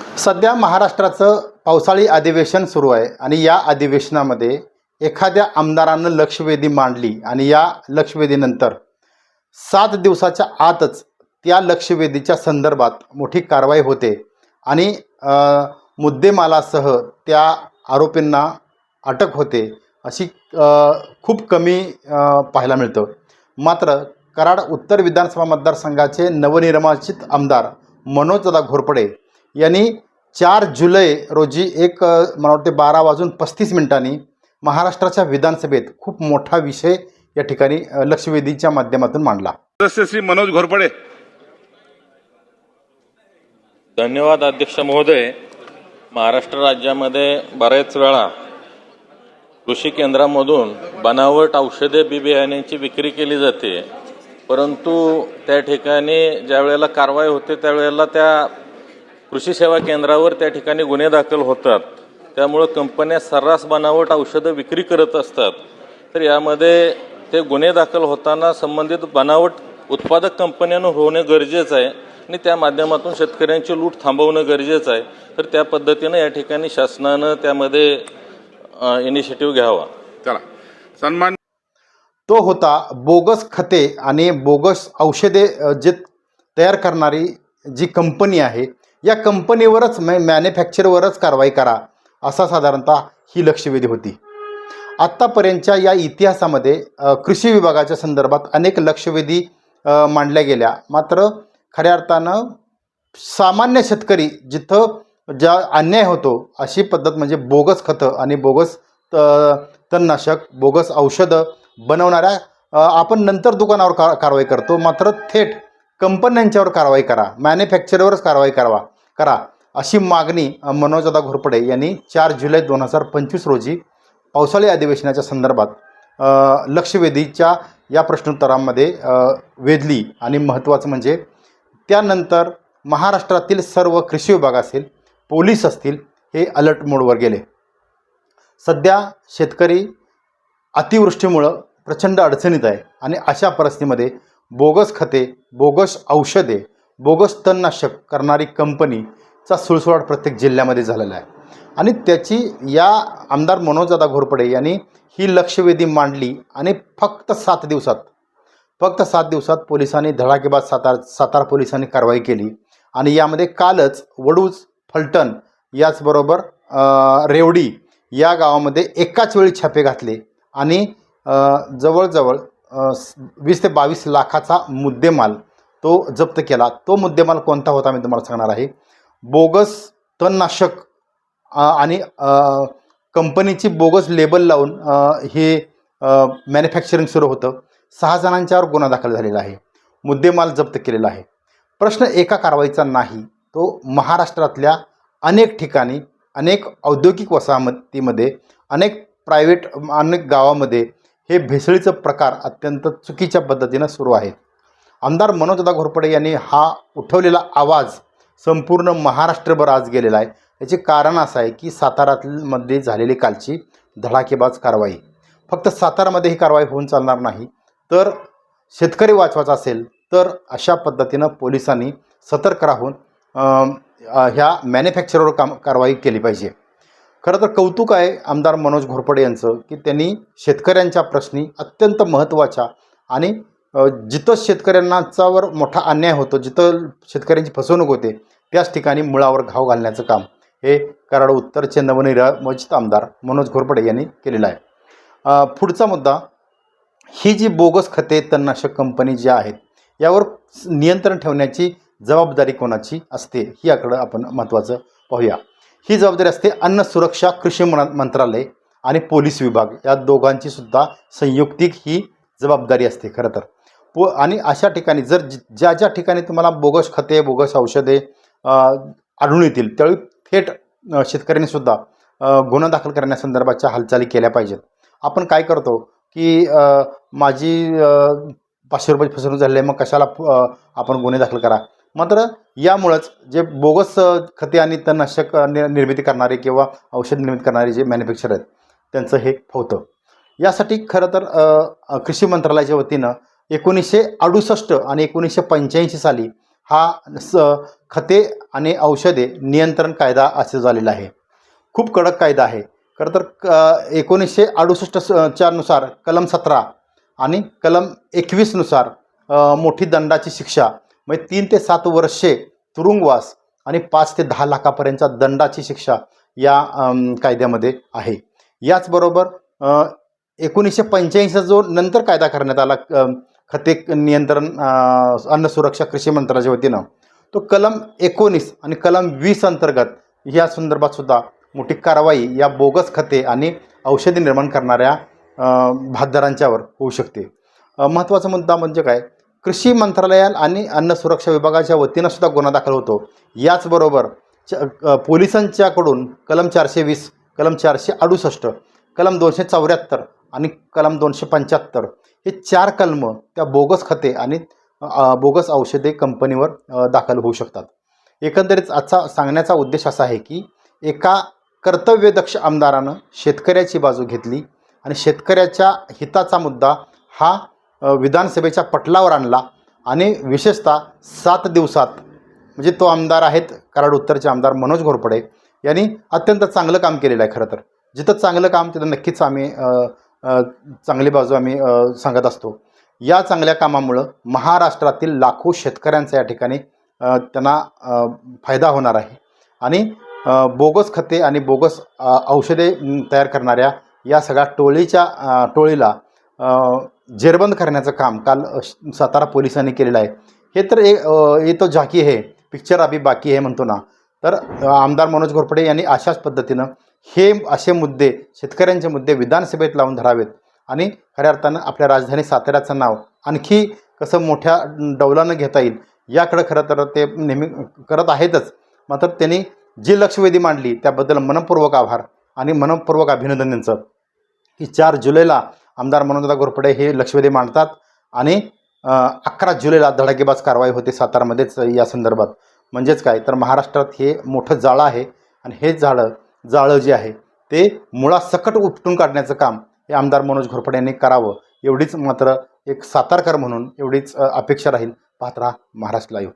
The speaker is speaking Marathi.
सध्या महाराष्ट्राचं पावसाळी अधिवेशन सुरू आहे आणि या अधिवेशनामध्ये एखाद्या आमदारानं लक्षवेधी मांडली आणि या लक्षवेधीनंतर सात दिवसाच्या आतच त्या लक्षवेधीच्या संदर्भात मोठी कारवाई होते आणि मुद्देमालासह त्या आरोपींना अटक होते अशी खूप कमी पाहायला मिळतं. मात्र कराड उत्तर विधानसभा मतदारसंघाचे नवनिर्वाचित आमदार मनोजदा घोरपडे यांनी चार जुलै रोजी एक मला वाटते बारा वाजून पस्तीस मिनिटांनी महाराष्ट्राच्या विधानसभेत खूप मोठा विषय या ठिकाणी लक्षवेधीच्या माध्यमातून मांडला. सदस्य श्री मनोज घोरपडे. धन्यवाद अध्यक्ष महोदय. महाराष्ट्र राज्यामध्ये बऱ्याच वेळा कृषी केंद्रामधून बनावट औषधे बी बियाण्यांची विक्री केली जाते. परंतु त्या ठिकाणी ज्या वेळेला कारवाई होते त्यावेळेला त्या कृषी सेवा केंद्रावर त्या ठिकाणी गुन्हे दाखल होतात. त्यामुळं कंपन्या सर्रास बनावट औषधं विक्री करत असतात. तर यामध्ये ते गुन्हे दाखल होताना संबंधित बनावट उत्पादक कंपन्यांना होणे गरजेचं आहे आणि त्या माध्यमातून शेतकऱ्यांची लूट थांबवणं गरजेचं आहे. तर त्या पद्धतीनं या ठिकाणी शासनानं त्यामध्ये इनिशिएटिव्ह घ्यावा. चला. सन्मान तो होता बोगस खते आणि बोगस औषधे जे तयार करणारी जी कंपनी आहे या कंपनीवरच मॅ मॅन्युफॅक्चरवरच कारवाई करा असा साधारणतः ही लक्षवेधी होती. आत्तापर्यंतच्या या इतिहासामध्ये कृषी विभागाच्या संदर्भात अनेक लक्षवेधी मांडल्या गेल्या. मात्र खऱ्या अर्थानं सामान्य शेतकरी जिथं ज्या अन्याय होतो अशी पद्धत म्हणजे बोगस खतं आणि बोगस त- तणनाशक बोगस औषधं बनवणाऱ्या आपण नंतर दुकानावर का कारवाई करतो. मात्र थेट कंपन्यांच्यावर कारवाई करा मॅन्युफॅक्चरवरच कारवाई करावा. करा. अशी मागणी अ, मनोजदादा घोरपडे यांनी चार जुलै दोन हजार पंचवीस रोजी पावसाळी अधिवेशनाच्या संदर्भात लक्षवेधीच्या या प्रश्नोत्तरामध्ये वेधली. आणि महत्त्वाचं म्हणजे त्यानंतर महाराष्ट्रातील सर्व कृषी विभाग असेल पोलीस असतील हे अलर्ट मोडवर गेले. सध्या शेतकरी अतिवृष्टीमुळं प्रचंड अडचणीत आहे. आणि अशा परिस्थितीमध्ये बोगस खते बोगस औषधे बोगस तणनाशक करणारी कंपनीचा सुळसुळाट प्रत्येक जिल्ह्यामध्ये झालेला आहे. आणि त्याची या आमदार मनोजदादा घोरपडे यांनी ही लक्षवेधी मांडली आणि फक्त सात दिवसात फक्त सात दिवसात पोलिसांनी धडाकेबाद सातार सातारा पोलिसांनी कारवाई केली. आणि यामध्ये कालच वडूज फलटण याचबरोबर रेवडी या गावामध्ये एकाच वेळी छापे घातले. आणि जवळजवळ वीस ते बावीस लाखाचा मुद्देमाल तो जप्त केला. तो मुद्देमाल कोणता होता मी तुम्हाला सांगणार आहे. बोगस तणनाशक आणि कंपनीची बोगस लेबल लावून हे मॅन्युफॅक्चरिंग सुरू होतं. सहा जणांच्यावर गुन्हा दाखल झालेला आहे. मुद्देमाल जप्त केलेला आहे. प्रश्न एका कारवाईचा नाही तो महाराष्ट्रातल्या अनेक ठिकाणी अनेक औद्योगिक वसाहतीमध्ये अनेक प्रायव्हेट अनेक गावामध्ये हे भेसळीचं प्रकार अत्यंत चुकीच्या पद्धतीनं सुरू आहे आमदार मनोजदा घोरपडे यांनी हा उठवलेला आवाज संपूर्ण महाराष्ट्रभर आज गेलेला आहे. याचे कारण असं आहे की सातारामध्ये झालेली कालची धडाकेबाज कारवाई. फक्त सातारामध्ये ही कारवाई होऊन चालणार नाही. तर शेतकरी वाचवायचा असेल तर अशा पद्धतीनं पोलिसांनी सतर्क राहून ह्या मॅन्युफॅक्चरवर काम कारवाई केली पाहिजे. खरं तर कौतुक आहे आमदार मनोज घोरपडे यांचं की त्यांनी शेतकऱ्यांच्या प्रश्नी अत्यंत महत्त्वाच्या आणि जिथं शेतकऱ्यांनाचावर मोठा अन्याय होतो जिथं शेतकऱ्यांची फसवणूक होते त्याच ठिकाणी मुळावर घाव घालण्याचं काम. हे कराड उत्तरचे नवनिर्वाचित आमदार मनोज घोरपडे यांनी केलेलं आहे. पुढचा मुद्दा ही जी बोगस खते तणनाशक कंपनी ज्या आहेत यावर नियंत्रण ठेवण्याची जबाबदारी कोणाची असते ही याकडं आपण महत्त्वाचं पाहूया. ही जबाबदारी असते अन्न सुरक्षा कृषी मंत्रालय आणि पोलीस विभाग. या दोघांची सुद्धा संयुक्तिक ही जबाबदारी असते खरं तर. व आणि अशा ठिकाणी जर ज्या ज्या ठिकाणी तुम्हाला बोगस खते बोगस औषधे आढळून येतील त्यावेळी थेट शेतकऱ्यांनीसुद्धा शेतकऱ्यांनी सुद्धा गुन्हा दाखल करण्यासंदर्भाच्या हालचाली केल्या पाहिजेत. आपण काय करतो की माझी पाचशे रुपये फसवणूक झाली आहे मग कशाला आपण गुन्हे दाखल करा? मात्र यामुळंच जे बोगस खते आणि तणनाशक नि निर्मिती करणारे किंवा औषध निर्मिती करणारे जे मॅन्युफॅक्चर आहेत त्यांचं हे होतं. यासाठी खरं तर कृषी मंत्रालयाच्या वतीनं एकोणीसशे अडुसष्ट आणि एकोणीसशे पंच्याऐंशी साली हा स खते आणि औषधे नियंत्रण कायदा असे झालेला आहे. खूप कडक कायदा आहे. खरं तर क एकोणीसशे अडुसष्ट स च्यानुसार कलम सतरा आणि कलम एकवीसनुसार मोठी दंडाची शिक्षा म्हणजे तीन ते सात वर्षे तुरुंगवास आणि पाच ते दहा लाखापर्यंतच्या दंडाची शिक्षा या कायद्यामध्ये आहे. याचबरोबर एकोणीसशे पंच्याऐंशीचा जो नंतर कायदा करण्यात आला खते नियंत्रण अन्न सुरक्षा कृषी मंत्रालयाच्या वतीनं. तो कलम एकोणीस आणि कलम वीस अंतर्गत या संदर्भात सुद्धा मोठी कारवाई या बोगस खते आणि औषधी निर्माण करणाऱ्या भातदारांच्यावर होऊ शकते. महत्त्वाचा मुद्दा म्हणजे काय? कृषी मंत्रालयात आणि अन्न सुरक्षा विभागाच्या वतीनं सुद्धा गुन्हा दाखल होतो. याचबरोबर च पोलिसांच्याकडून कलम चारशे वीस कलम चारशे अडुसष्ट कलम दोनशे चौऱ्याहत्तर आणि कलम दोनशे पंच्याहत्तर. हे चार कलम त्या बोगस खते आणि बोगस औषधे कंपनीवर दाखल होऊ शकतात. एकंदरीत आजचा सांगण्याचा उद्देश असा आहे की एका कर्तव्यदक्ष आमदारानं शेतकऱ्याची बाजू घेतली आणि शेतकऱ्याच्या हिताचा मुद्दा हा विधानसभेच्या पटलावर आणला आणि विशेषतः सात दिवसात म्हणजे तो आमदार आहेत कराड उत्तरचे आमदार मनोज घोरपडे यांनी अत्यंत चांगलं काम केलेलं आहे खरं तर. जिथं चांगलं काम तिथं नक्कीच आम्ही चांगली बाजू आम्ही सांगत असतो. या चांगल्या कामामुळं महाराष्ट्रातील लाखो शेतकऱ्यांचा या ठिकाणी त्यांना फायदा होणार आहे. आणि बोगस खते आणि बोगस औषधे तयार करणाऱ्या या सगळ्या टोळीच्या टोळीला जेरबंद करण्याचं काम काल श- सातारा पोलिसांनी केलेलं आहे. हे तर ए ये तो झाकी आहे. पिक्चर अभी बाकी आहे म्हणतो ना. तर आमदार मनोज घोरपडे यांनी अशाच पद्धतीनं हे असे मुद्दे शेतकऱ्यांचे मुद्दे विधानसभेत लावून धरावेत. आणि खऱ्या अर्थानं आपल्या राजधानी साताऱ्याचं नाव आणखी कसं मोठ्या डौलानं घेता येईल याकडं खरं तर ते नेहमी करत आहेतच. मात्र त्यांनी जी लक्षवेधी मांडली त्याबद्दल मनपूर्वक आभार आणि मनपूर्वक अभिनंदन त्यांचं. की चार जुलैला आमदार मनोजदा घोरपडे हे लक्षवेधी मांडतात आणि अकरा जुलैला धडाकेबाज कारवाई होते सातारामध्येच या संदर्भात. म्हणजेच काय? तर महाराष्ट्रात हे मोठं जाळं आहे आणि हे जाळं जाळं जे आहे ते मुळासकट उपटून काढण्याचं काम हे आमदार मनोज घोरपडे यांनी करावं एवढीच मात्र एक सातारकर म्हणून एवढीच अपेक्षा राहील पाहत राहा महाराष्ट्र लाईव्ह